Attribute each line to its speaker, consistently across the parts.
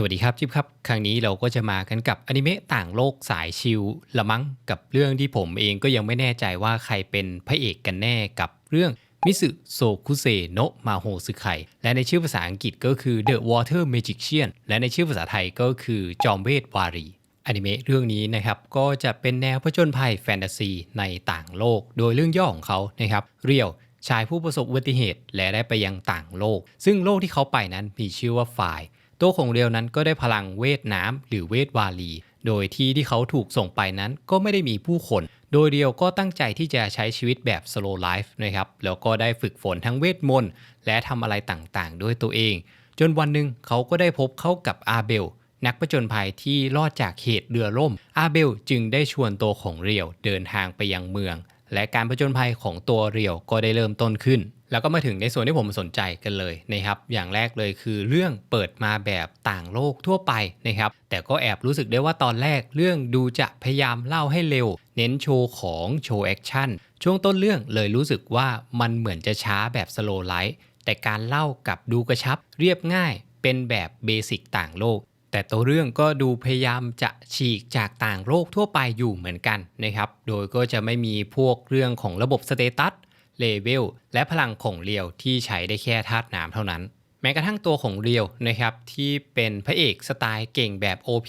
Speaker 1: สวัสดีครับ จิ๊บครับ ครั้งนี้เราก็จะมากันกับอนิเมะต่างโลกสายชิลละมั้งกับเรื่องที่ผมเองก็ยังไม่แน่ใจว่าใครเป็นพระเอกกันแน่กับเรื่องมิสึโซคุเซโนะมาโฮสึไคและในชื่อภาษาอังกฤษก็คือ The Water Magician และในชื่อภาษาไทยก็คือจอมเวทวารีอนิเมะเรื่องนี้นะครับก็จะเป็นแนวผจญภัยแฟนตาซีในต่างโลก โดยเรื่องย่อของเขานะครับเรียวชายผู้ประสบอุบัติเหตุและได้ไปยังต่างโลก ซึ่งโลกที่เขาไปนั้นมีชื่อว่าฝ่าย ตัวของเรียวนั้นก็ได้พลังเวทน้ำหรือเวทวาลี โดยที่ที่เขาถูกส่งไปนั้นก็ไม่ได้มีผู้คน โดยเรียวก็ตั้งใจที่จะใช้ชีวิตแบบ slow life นะครับ แล้วก็ได้ฝึกฝนทั้งเวทมนต์และทำอะไรต่างๆ ด้วยตัวเอง จนวันหนึ่งเขาก็ได้พบเข้ากับอาเบลนักประจนภัยที่รอดจากเหตุเรือล่ม อาเบลจึงได้ชวนตัวของเรียวเดินทางไปยังเมือง และการปะจนภัยของตัวเรียวก็ได้เริ่มต้นขึ้น แล้วก็มาถึงในส่วนที่ผมสนใจกันเลยนะครับ อย่างแรกเลยคือเรื่องเปิดมาแบบต่างโลกทั่วไปนะครับ แต่ก็แอบรู้สึกได้ว่าตอนแรกเรื่องดูจะพยายามเล่าให้เร็ว เน้นโชว์ของโชว์แอคชั่น ช่วงต้นเรื่องเลยรู้สึกว่ามันเหมือนจะช้าแบบสโลไลท์แต่การเล่ากับดูกระชับเรียบง่ายเป็นแบบเบสิกต่างโลก แต่ตัวเรื่องก็ดูพยายามจะฉีกจากต่างโลกทั่วไปอยู่เหมือนกันนะครับ โดยก็จะไม่มีพวกเรื่องของระบบสเตตัส เลเวล และพลังของเรียวที่ใช้ได้แค่ธาตุน้ำเท่านั้น แม้กระทั่งตัวของเรียวนะครับที่เป็นพระเอกสไตล์เก่งแบบ OP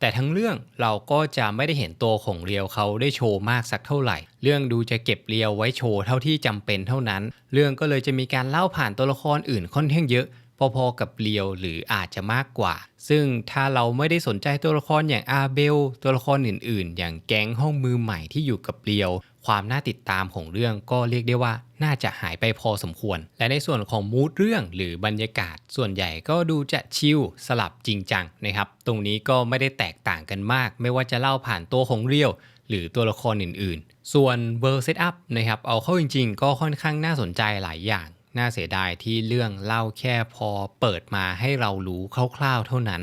Speaker 1: แต่ทั้งเรื่องเราก็จะไม่ได้เห็นตัวของเรียวเขาได้โชว์มากสักเท่าไหร่ เรื่องดูจะเก็บเรียวไว้โชว์เท่าที่จำเป็นเท่านั้น เรื่องก็เลยจะมีการเล่าผ่านตัวละครอื่นค่อนข้างเยอะพอๆกับเรียวหรืออาจจะมากกว่า ซึ่งถ้าเราไม่ได้สนใจตัวละครอย่างอาเบล ตัวละครอื่นๆ อย่างแก๊งห้องมือใหม่ที่อยู่กับเรียว ความน่าติดตามของเรื่องก็เรียกได้ว่าน่าจะหายไปพอสมควร และในส่วนของมูดเรื่องหรือบรรยากาศ ส่วนใหญ่ก็ดูจะชิลสลับจริงจังนะครับ ตรงนี้ก็ไม่ได้แตกต่างกันมาก ไม่ว่าจะเล่าผ่านตัวของเรียวหรือตัวละครอื่นๆ ส่วนเบอร์เซตอัพนะครับ เอาเข้าจริงๆ ก็ค่อนข้างน่าสนใจหลายอย่าง น่าเสียดายที่เรื่องเล่าแค่พอเปิดมาให้เรารู้คร่าวๆเท่านั้น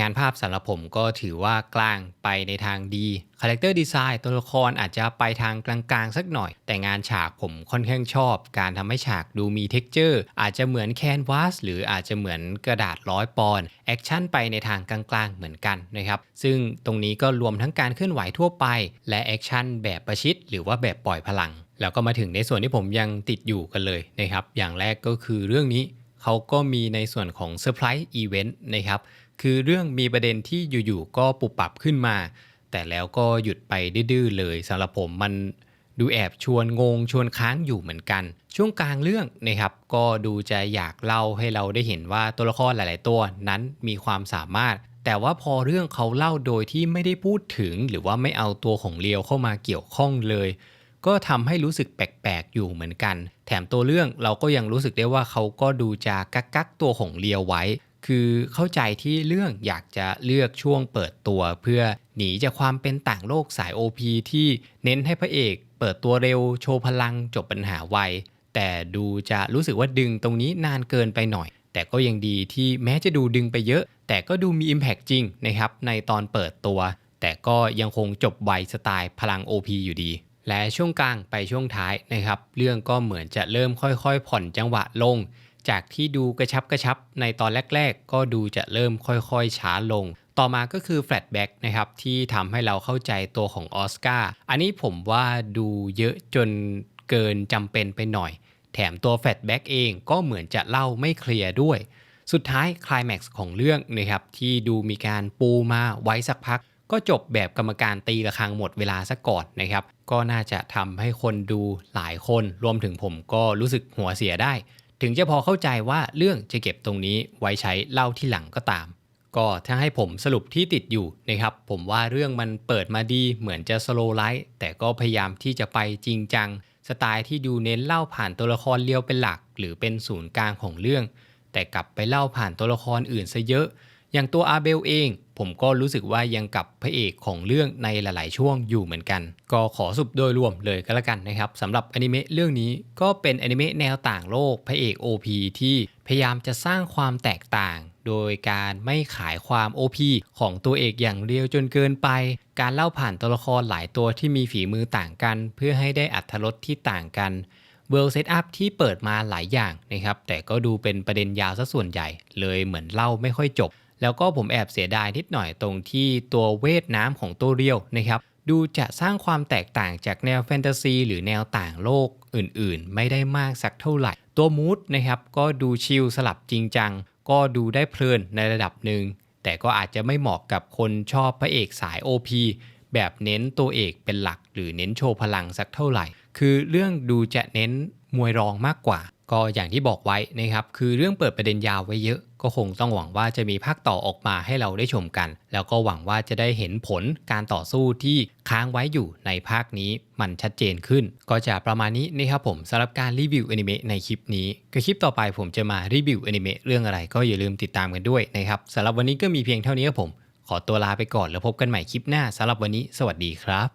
Speaker 1: งานภาพสำหรับผมก็ถือว่ากลางไปในทางดีคาแรคเตอร์ดีไซน์ตัวละครอาจจะไปทางกลางๆ สักหน่อย แต่งานฉากผมค่อนข้างชอบ การทำให้ฉากดูมีเท็กเจอร์อาจจะเหมือนแคนวาสหรืออาจจะเหมือนกระดาษร้อยปอนด์แอคชั่นไปในทางกลางๆ เหมือนกันนะครับ ซึ่งตรงนี้ก็รวมทั้งการเคลื่อนไหวทั่วไป และแอคชั่นแบบประชิด หรือว่าแบบปล่อยพลัง แล้วก็มาถึงในส่วนที่ผมยังติดอยู่กันเลยนะครับอย่างแรกก็คือเรื่องนี้ เขาก็มีในส่วนของเซอร์ไพรส์อีเวนต์นะครับ คือเรื่องมีประเด็นที่อยู่ๆก็ปุบปรับขึ้นมา แต่แล้วก็หยุดไปดื้อๆเลยสำหรับผมมันดูแอบชวนงงชวนค้างอยู่เหมือนกัน ช่วงกลางเรื่องนะครับ ก็ดูจะอยากเล่าให้เราได้เห็นว่าตัวละครหลาย ๆ ตัวนั้นมีความสามารถ แต่ว่าพอเรื่องเขาเล่าโดยที่ไม่ได้พูดถึง หรือว่าไม่เอาตัวของเลียวเข้ามาเกี่ยวข้องเลย ก็ทำให้รู้สึกแปลกๆอยู่เหมือนกัน แถมตัวเรื่องเราก็ยังรู้สึกได้ว่าเขาก็ดูจะกักกักตัวของเลียวไว้ คือเข้าใจที่เรื่องอยากจะเลือกช่วงเปิดตัว เพื่อหนีจากความเป็นต่างโลกสาย OP ที่เน้นให้พระเอก เปิดตัวเร็วโชว์พลังจบปัญหาไวแต่ดูจะรู้สึกว่าดึงตรงนี้นานเกินไปหน่อย แต่ก็ยังดีที่แม้จะดูดึงไปเยอะ แต่ก็ดูมี Impact จริงนะครับในตอนเปิดตัว แต่ก็ยังคงจบไวสไตล์พลัง OP อยู่ดี และช่วงกลางไปช่วงท้ายนะครับ เรื่องก็เหมือนจะเริ่มค่อยๆ ผ่อนจังหวะลง จากที่ดูกระชับกระชับในตอนแรก ๆ ก็ดูจะเริ่มค่อยๆ ช้าลง ต่อมาก็คือแฟลชแบ็กนะครับที่ทำให้เราเข้าใจตัวของออสการ์อันนี้ผมว่าดูเยอะจนเกินจำเป็นไปหน่อย แถมตัวแฟลชแบ็กเองก็เหมือนจะเล่าไม่เคลียร์ด้วย สุดท้ายคลายแม็กซ์ของเรื่องนะครับที่ดูมีการปูมาไว้สักพัก ก็จบแบบกรรมการตีระฆังหมดเวลาซะก่อนนะครับ ก็น่าจะทำให้คนดูหลายคนรวมถึงผมก็รู้สึกหัวเสียได้ ถึงจะพอเข้าใจว่าเรื่องจะเก็บตรงนี้ไว้ใช้เล่าที่หลังก็ตาม ก็ถ้าให้ผมสรุปที่ติดอยู่นะครับ ผมว่าเรื่องมันเปิดมาดีเหมือนจะสโลไลท์แต่ก็พยายามที่จะไปจริงจัง สไตล์ที่ดูเน้นเล่าผ่านตัวละครเลียวเป็นหลัก หรือเป็นศูนย์กลางของเรื่อง แต่กลับไปเล่าผ่านตัวละครอื่นซะเยอะ อย่างตัวอาเบลเอง ผมก็รู้สึกว่ายังกับพระเอกของเรื่องในหลาย ๆ ช่วงอยู่เหมือนกัน ก็ขอสุปโดยรวมเลยก็แล้วกันนะครับสำหรับอนิเมะเรื่องนี้ก็เป็นอนิเมะแนวต่างโลกพระเอก OP ที่พยายามจะสร้างความแตกต่าง โดยการไม่ขายความ OP ของตัวเอกอย่างเดียวจนเกินไป การเล่าผ่านตัวละครหลายตัวที่มีฝีมือต่างกัน เพื่อให้ได้อัธรสที่ต่างกันเวิลด์เซตอัพที่เปิดมาหลายอย่างนะครับแต่ก็ดูเป็นประเด็นยาวซะส่วนใหญ่ เลยเหมือนเล่าไม่ค่อยจบ แล้วก็ผมแอบเสียดายนิดหน่อยตรงที่ตัวเวทน้ำของตัวเรียวนะครับ ดูจะสร้างความแตกต่างจากแนวแฟนตาซีหรือแนวต่างโลกอื่นๆ ไม่ได้มากสักเท่าไหร่ ตัวมูดนะครับก็ดูชิลสลับจริงจัง ก็ดูได้เพลินในระดับหนึ่ง แต่ก็อาจจะไม่เหมาะกับคนชอบพระเอกสาย OP แบบเน้นตัวเอกเป็นหลัก หรือเน้นโชว์พลังสักเท่าไหร่ คือเรื่องดูจะเน้นมวยรองมากกว่า ก็อย่างที่บอกไว้นะครับ คือเรื่องเปิดประเด็นยาวไว้เยอะ ก็คงต้องหวังว่าจะมีภาคต่อออกมาให้เราได้ชมกัน แล้วก็หวังว่าจะได้เห็นผลการต่อสู้ที่ค้างไว้อยู่ในภาคนี้มันชัดเจนขึ้น ก็จะประมาณนี้นะครับผมสำหรับการรีวิวอนิเมะในคลิปนี้ก็คลิปต่อไปผมจะมารีวิวอนิเมะเรื่องอะไรก็อย่าลืมติดตามกันด้วยนะครับสำหรับวันนี้ก็มีเพียงเท่านี้ครับผม ขอตัวลาไปก่อนแล้วพบกันใหม่คลิปหน้าสำหรับวันนี้ สวัสดีครับ